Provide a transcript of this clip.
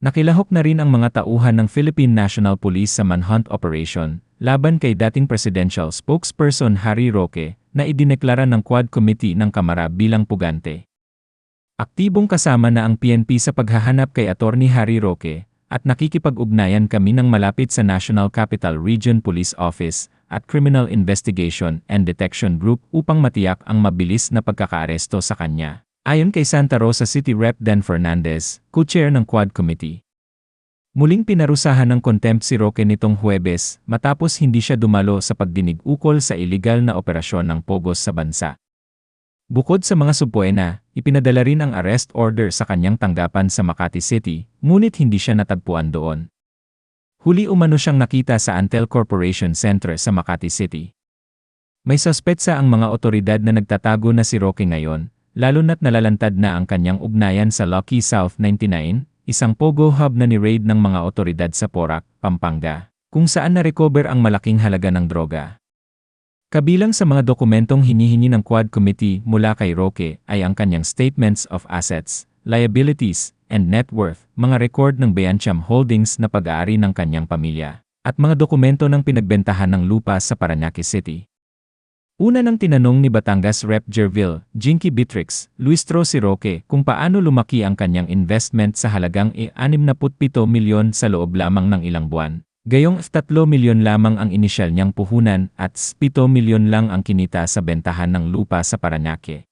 Nakilahok na rin ang mga tauhan ng Philippine National Police sa manhunt operation laban kay dating presidential spokesperson Harry Roque na idineklara ng Quad Committee ng Kamara bilang pugante. Aktibong kasama na ang PNP sa paghahanap kay Attorney Harry Roque at nakikipag-ugnayan kami ng malapit sa National Capital Region Police Office at Criminal Investigation and Detection Group upang matiyak ang mabilis na pagkakaaresto sa kanya. Ayon kay Santa Rosa City Rep. Dan Fernandez, co-chair ng Quad Committee. Muling pinarusahan ng contempt si Roque nitong Huwebes matapos hindi siya dumalo sa pagdinig ukol sa iligal na operasyon ng Pogos sa bansa. Bukod sa mga supuena, ipinadala rin ang arrest order sa kanyang tanggapan sa Makati City, ngunit hindi siya natagpuan doon. Huli umano siyang nakita sa Antel Corporation Center sa Makati City. May suspetsa ang mga otoridad na nagtatago na si Roque ngayon, lalo na't nalalantad na ang kanyang ugnayan sa Lucky South 99, isang pogo hub na ni-raid ng mga otoridad sa Porac, Pampanga, kung saan na-recover ang malaking halaga ng droga. Kabilang sa mga dokumentong hinihingi ng Quad Committee mula kay Roque ay ang kanyang Statements of Assets, Liabilities, and Net Worth, mga record ng Beancham Holdings na pag-aari ng kanyang pamilya, at mga dokumento ng pinagbentahan ng lupa sa Paranaque City. Una nang tinanong ni Batangas Rep. Jerville, Jinky Bitrix, Luis Tro si Roque kung paano lumaki ang kanyang investment sa halagang e-67 milyon sa loob lamang ng ilang buwan. Gayong 3 milyon lamang ang inisyal niyang puhunan at 7 milyon lang ang kinita sa bentahan ng lupa sa Paranaque.